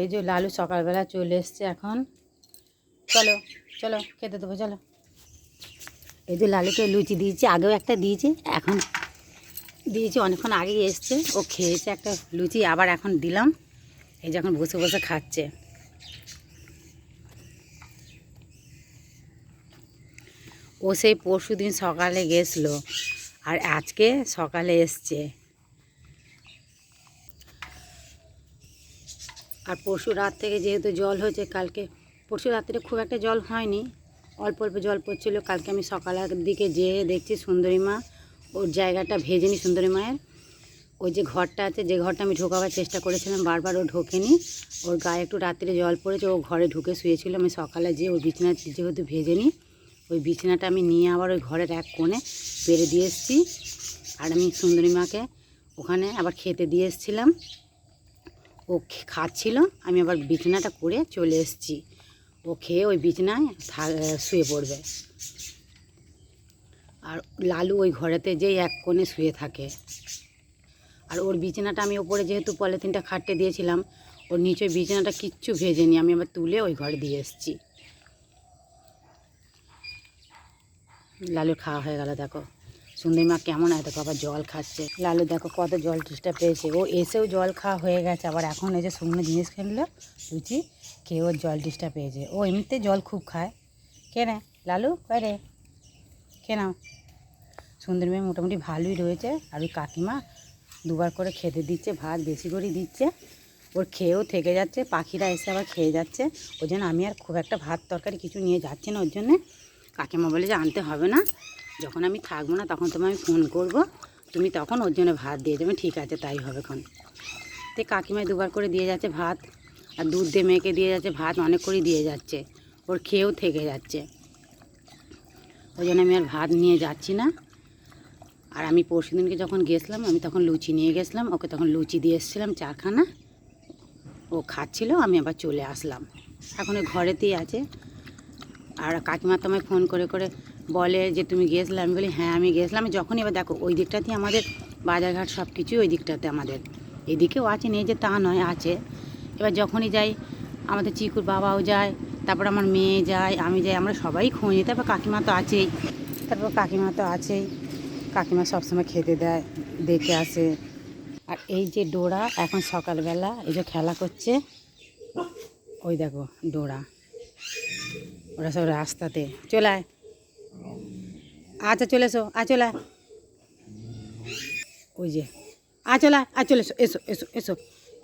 এই যে লালু সকালবেলা চলে এসছে এখন। চলো চলো, খেতে দেবো, চলো। এই যে লালুকে লুচি দিয়েছি, আগেও একটা দিয়েছি, এখন দিয়েছি, অনেকক্ষণ আগেই এসছে। ও খেয়েছে একটা লুচি, আবার এখন দিলাম। এই যে এখন বসে বসে খাচ্ছে। ও সেই পরশু দিন সকালে গেছিল, আর আজকে সকালে এসছে। আর পরশু রাত থেকে যেহেতু জল হয়েছে, কালকে পরশু রাত্রে খুব একটা জল হয়নি। অল্প অল্প জল পড়ছিল। কালকে আমি সকালের দিকে যেয়ে দেখছি সুন্দরী মা। ওর জায়গাটা ভেজেনি সুন্দরী মায়ের। ওই যে ঘরটা আছে, যে ঘরটা আমি ঢোকাবার চেষ্টা করেছিলাম, বারবার ও ঢোকেনি। ওর গায়ে একটু রাত্রে জল পড়েছে, ও ঘরে ঢুকে শুয়েছিল। আমি সকালে যেয়ে ওই বিছানা যেহেতু ভেজেনি, ওই বিছানাটা আমি নিয়ে আবার ওই ঘরের এক কোণে পেরে দিয়ে এসেছি। আর আমি সুন্দরী মাকে ওখানে আবার খেতে দিয়ে এসেছিলাম। ও খাচ্ছিল, আমি আবার বিছানাটা করে চলে এসেছি। ও খেয়ে ওই বিছানায় শুয়ে পড়বে। আর লালু ওই ঘরেতে যেই এক কোণে শুয়ে থাকে। আর ওর বিছানাটা আমি ওপরে যেহেতু পলিথিনটা খাটতে দিয়েছিলাম, ওর নিচে বিছানাটা কিচ্ছু ভেজেনি, আমি আবার তুলে ওই ঘরে দিয়ে এসেছি। লালুর খাওয়া হয়ে গেল, দেখো। সুন্দরী মা কেমন হয় দেখো আবার জল খাচ্ছে। লালু দেখো কত জল টেস্টটা পেয়েছে ও এসেও জল খাওয়া হয়ে গেছে। আবার এখন এই যে শুকনো জিনিস খেললো লুচি খেয়ে ওর জল টেস্টটা পেয়েছে ও এমনিতে জল খুব খায়। কে রে লালু কে নাও। সুন্দরী মেয়ে মোটামুটি ভালোই রয়েছে। আর ওই কাকিমা দুবার করে খেতে দিচ্ছে, ভাত বেশি করেই দিচ্ছে। ওর খেয়েও থেকে যাচ্ছে। পাখিরা এসে আবার খেয়ে যাচ্ছে। ওই জন্য আমি আর খুব একটা ভাত তরকারি কিছু নিয়ে যাচ্ছি না ওর জন্যে। কাকিমা বলে যে আনতে হবে না। যখন আমি থাকব না, তখন তোমায় ফোন করব। তুমি তখন ওর জন্য ভাত দিয়ে যাবে ঠিক আছে, তাই হবে এখন। তো কাকিমায় দুবার করে দিয়ে যাচ্ছে ভাত, আর দুধ দিয়ে মেয়েকে দিয়ে যাচ্ছে ভাত, অনেক করেই দিয়ে যাচ্ছে। ওর খেয়েও থেকে যাচ্ছে। ওই জন্য আমি আর ভাত নিয়ে যাচ্ছি না। আর আমি পরশু দিনকে যখন গেছিলাম, আমি তখন লুচি নিয়ে গেছিলাম, ওকে তখন লুচি দিয়ে এসেছিলাম চারখানা। ও খাচ্ছিল, আমি আবার চলে আসলাম। এখন ঘরেতেই আছে। আর কাকিমা তোমায় ফোন করে করে বলে যে, তুমি গিয়েছিলে? আমি বলি হ্যাঁ আমি গেছিলাম আমি যখনই এবার দেখো, ওই দিকটাতেই আমাদের বাজারঘাট সব কিছুই ওই দিকটাতে আমাদের। এদিকেও আছে, নেই যে তা নয়, আছে। এবার যখনই যাই, আমাদের চিকুর বাবাও যায়, তারপর আমার মেয়ে যায়, আমি যাই, আমরা সবাই খোঁজ তারপর কাকিমা তো আছেই। তারপর কাকিমা তো আছেই। কাকিমা সবসময় খেতে দেয়, দেখে আসে। আর এই যে ডোরা, এখন সকালবেলা এই যে খেলা করছে, ওই দেখো ডোরা। ওরা সব রাস্তাতে। চলে আয়। আচ্ছা চলে এসো আ চলে ওই যে আ চলে আ চলে এসো এসো এসো এসো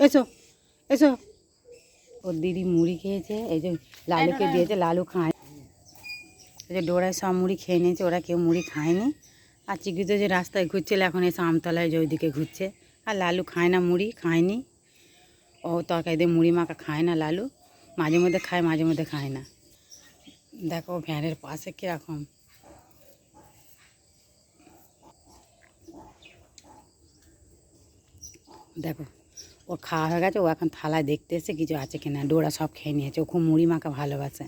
এসো এসো। ওর দিদি মুড়ি খেয়েছে এই যে লালুকে দিয়েছে লালু খায়। এই যে ডোরায় সব মুড়ি খেয়ে নিয়েছে ওরা কেউ মুড়ি খায়নি। আর চিকিৎসা যে রাস্তায় ঘুরছিল এখন এসে আমতলায় যে ওইদিকে ঘুরছে। আর লালু খায় না মুড়ি খায়নি। ও তরকারি দিয়ে মুড়ি মাখা খায় না লালু। মাঝে মধ্যে খায় মাঝে মধ্যে খায় না। দেখো ভ্যানের পাশে কীরকম। দেখো, ও খাওয়া হয়ে গেছে, ও এখন থালায় দেখতে এসে কিছু আছে কিনা, ডোরা সব খেয়ে নিয়েছে, ও খুব মুড়ি মাখা ভালোবাসে।